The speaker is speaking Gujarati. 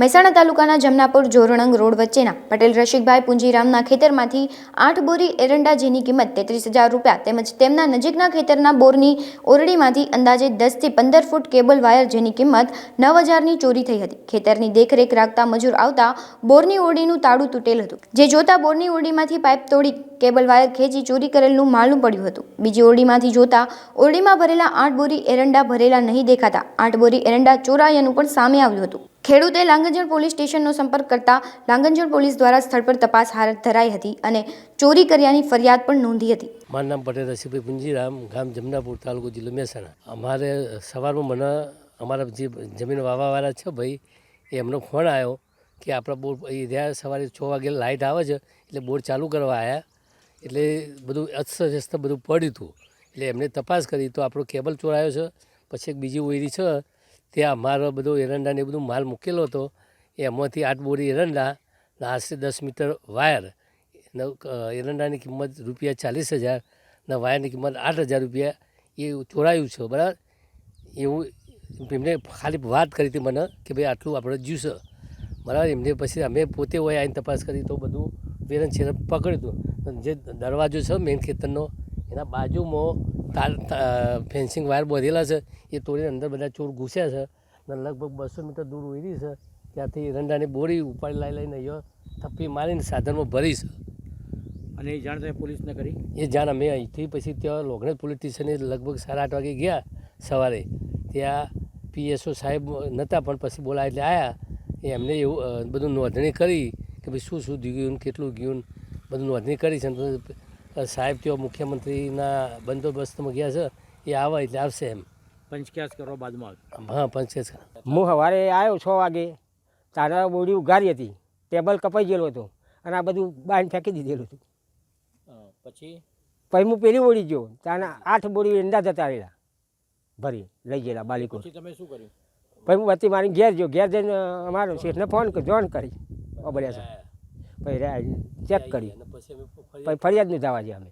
મહેસાણા તાલુકાના જમનાપુર જોરણંગ રોડ વચ્ચેના પટેલ રશિકભાઈ પુંજીરામના ખેતરમાંથી આઠ બોરી એરંડા જેની કિંમત તેત્રીસ હજાર રૂપિયા તેમજ તેમના નજીકના ખેતરના બોરની ઓરડીમાંથી અંદાજે દસથી પંદર ફૂટ કેબલ વાયર જેની કિંમત નવ હજારની ચોરી થઈ હતી. ખેતરની દેખરેખ રાખતા મજૂર આવતા બોરની ઓરડીનું તાળું તૂટેલ હતું. જે જોતા બોરની ઓરડીમાંથી પાઇપ તોડી કેબલ વાયર ખેંચી ચોરી કરેલનું માલુમ પડ્યું હતું. બીજી ઓરડીમાંથી જોતા ઓરડીમાં ભરેલા આઠ બોરી એરંડા ભરેલા નહીં દેખાતા આઠ બોરી એરંડા ચોરાયાનું પણ સામે આવ્યું હતું. ખેડૂતે લાંગંજણ પોલીસ સ્ટેશનનો સંપર્ક કરતા લાંગંજણ પોલીસ દ્વારા સ્થળ પર તપાસ હાથ ધરાઈ હતી અને ચોરી કર્યાની ફરિયાદ પણ નોંધી હતી. મારું નામ પટેલ, રસીભાઈ પુંજીરામ, ગામ જમનાપુર તાલુકો જિલ્લો મહેસાણા. અમારે સવારમાં મને અમારા જે જમીન વાવાવાળા છે ભાઈ એમનો ફોન આવ્યો કે આપણા બોર્ડ એ રહ્યા સવારે છ વાગે લાઇટ આવે છે, એટલે બોર ચાલુ કરવા આવ્યા એટલે બધું અસ્તવ્યસ્ત બધું પડ્યું હતું. એટલે એમને તપાસ કરી તો આપણો કેબલ ચોરાયો છે, પછી એક બીજી ઓયરી છે ત્યાં મારો બધો એરંડાને એ બધું માલ મૂકેલો હતો. એમાંથી આઠ બોરી એરંડા ને આશરે દસ મીટર વાયર. એરંડાની કિંમત રૂપિયા ચાલીસ હજાર ને વાયરની કિંમત આઠ હજાર રૂપિયા. એ ચોરાયું છે, બરાબર? એવું એમને ખાલી વાત કરી હતી મને કે ભાઈ આટલું આપણે જ્યુસ બરાબર? એમને પછી અમે પોતે હોય આવીને તપાસ કરી તો બધું વેરન છેરણ પકડ્યું હતું. જે દરવાજો છે મેઇન ખેતરનો, એના બાજુમાં તાર ફેન્સિંગ વાયર બાંધેલા છે. એ તોડીને અંદર બધા ચોર ઘૂસ્યા છે ને લગભગ બસો મીટર દૂર ઉડી છે. ત્યાંથી એરંડાની બોરી ઉપાડી લાવી લઈને અહીંયા થપ્પી મારીને સાધનમાં ભરી છે. અને એ જાણ તમે પોલીસને કરી? એ જાણ અમે અહીંથી પછી ત્યાં લોગણેજ પોલીસ સ્ટેશને લગભગ સાડા આઠ વાગે ગયા સવારે. ત્યાં પીએસઓ સાહેબ નહોતા પણ પછી બોલાય એટલે આવ્યા એમને એવું બધું નોંધણી કરી કે ભાઈ શું શું ગયું ને કેટલું ગયું ને બધું નોંધણી કરી છે. અને સાહેબ તેઓ મુખ્યમંત્રીના બંદોબસ્તમાં ગયા છે એ આવે એટલે આવશે એમ. પંચક્યાસ કરો બાદમાં હા પંચાયત હું સવારે આવ્યો છ વાગે તારા બોડી ઉઘારી હતી ટેબલ કપાઈ ગયેલું હતું અને આ બધું બાંધ ફેંકી દીધેલું હતું. પછી? પછી હું પેલી બોડી ગયો તાના આઠ બોડી ઈંડા જતા આવેલા ભરી લઈ ગયેલા બાલિકો પછી તમે શું કર્યું? પછી હું વતી મારી ઘેર ગયો ઘેર જઈને અમારો શેઠને ફોન જોન કરી ઓબળ્યા છે. પછી ચેક કરી. પછી ફરિયાદ નહીં નોંધાવા ગયા અમે.